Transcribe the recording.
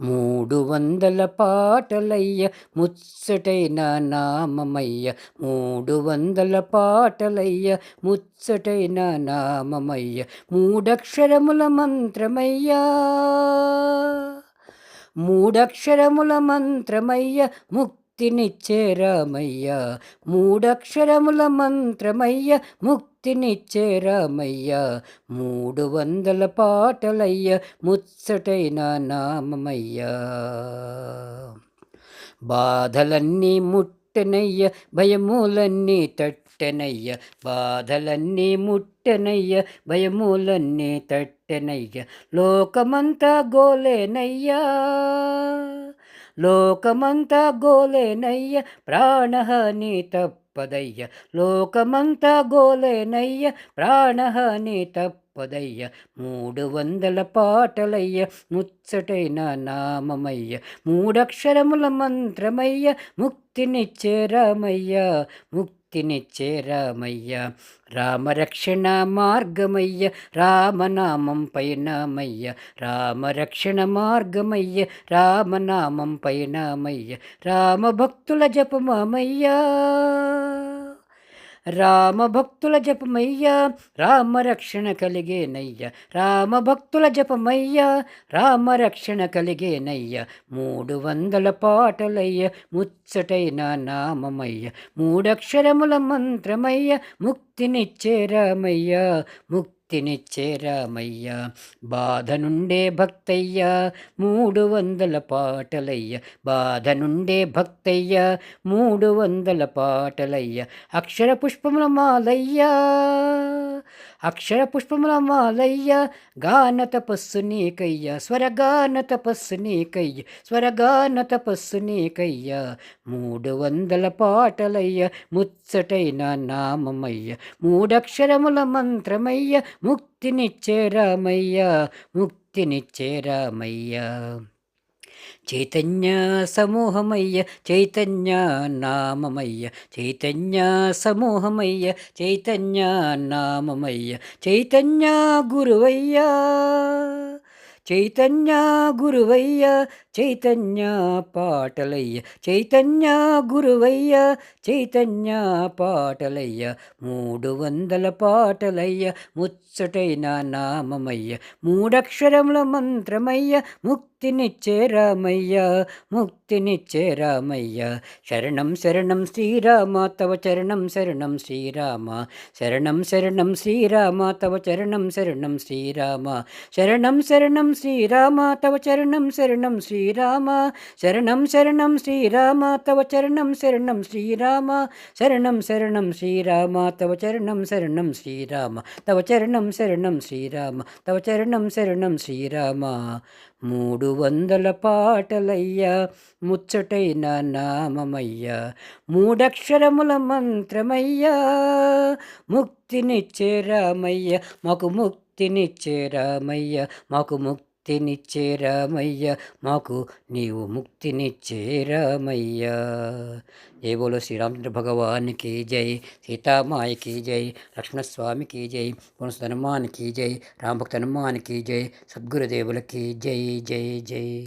మూడు వందల పాటలయ్య ముచ్చటైన నామమయ్య. మూడు వందల పాటలయ్య ముచ్చటైన నామమయ్య. మూడక్షరముల మంత్రమయ్యా. మూడక్షరముల మంత్రమయ్య ముక్ ముక్తినిచ్చే రామయ్య మూడక్షరముల మంత్రమయ్య ముక్తినిచ్చే రామయ్య మూడు వందల పాటలయ్య ముచ్చటైన నామమయ్యా. బాధలన్నీ ముట్టెనయ్య భయములన్నీ తట్టెనయ్య బాధలన్నీ ముట్టెనయ్య భయములన్నీ తట్టెనయ్య లోకమంతా గోలేనయ్యా. లోకమంతా గోలేనయ్య ప్రాణహని తప్పదయ్య. లోకమంతా గోలేనయ్య ప్రాణహాని తప్పదయ్య. మూడు వందల పాటలయ్య ముచ్చటైన నామమయ్య. మూడక్షరముల మంత్రమయ్య ముక్తినిచ్చే రామయ్య. ముక్తినిచ్చే రామయ్య. రామరక్షణ మార్గమయ్య. రామనామం పైనామయ్య. రామరక్షణ మార్గమయ్య. రామనామం పైనామయ్య. రామభక్తుల జపమామయ్యా రామభక్తుల జపమయ్యా రామరక్షణ కలిగేనయ్య రామభక్తుల జపమయ్యా రామరక్షణ కలిగేనయ్య మూడు వందల పాటలయ్య ముచ్చటైన నామమయ్య. మూడక్షరముల మంత్రమయ్య ముక్తినిచ్చే రామయ్య. ముక్తి ముక్తినిచ్చే రామయ్య బాధ నుండే భక్తయ్య మూడు వందల పాటలయ్య. బాధ నుండే భక్తయ్య మూడు వందల పాటలయ్య. అక్షర పుష్పముల మాలయ్యా అక్షర పుష్పముల మాలయ్య. గాన తపస్సు నీకయ్య స్వరగాన తపస్సు నీకయ్య స్వరగాన తపస్సు నీకయ్య. మూడు వందల పాటలయ్య ముచ్చటైన నామమయ్య. మూడక్షరముల మంత్రమయ్య ముక్తినిచ్చే రామయ్య ముక్తినిచ్చే రామయ్య చైతన్య సమూహమయ్య చైతన్య నామమయ్య చైతన్య సమూహమయ్య చైతన్య నామమయ్య చైతన్య గురువయ్యా. చైతన్య గురువయ్య చైతన్య పాటలయ్య చైతన్య గురువయ్య చైతన్య పాటలయ్య మూడు వందల పాటలయ్య ముచ్చటైన నామమయ్య మూడక్షరముల మంత్రమయ్య ముక్తినిచ్చే రామయ్య ముక్తినిచ్చే రామయ్య. శరణం శరణం శ్రీరామ తవ చరణం శరణం శ్రీరామ. శరణం శరణం శ్రీరామ తవ చరణం శరణం శ్రీరామ. శరణం శరణం శ్రీరామ తవ చరణం శరణం శ్రీరామ. శరణం శరణం శ్రీరామ తవ చరణం శరణం శ్రీరామ. శరణం శరణం శ్రీరామ తవ చరణం శరణం శ్రీరామ. తవ చరణం శరణం శ్రీరామ తవ చరణం శరణం శ్రీరామ. మూడు వందల పాటలయ్యా ముచ్చటైన నామమయ్యా. మూడక్షరముల మంత్రమయ్యా. ముక్తినిచ్చే రామయ్య. మాకు ముక్తినిచ్చే రామయ్య. మాకు ముక్తినిచ్చే రామయ్య. మాకు నీవు ముక్తినిచ్చే రామయ్య. జై బోలో శ్రీరామచంద్ర భగవానికి జై సీతామాయకి జై లక్ష్మణస్వామికి జై పునస్తనుమానికి జై రామభక్త హనుమానికి జై సద్గురుదేవులకి జై జై జై.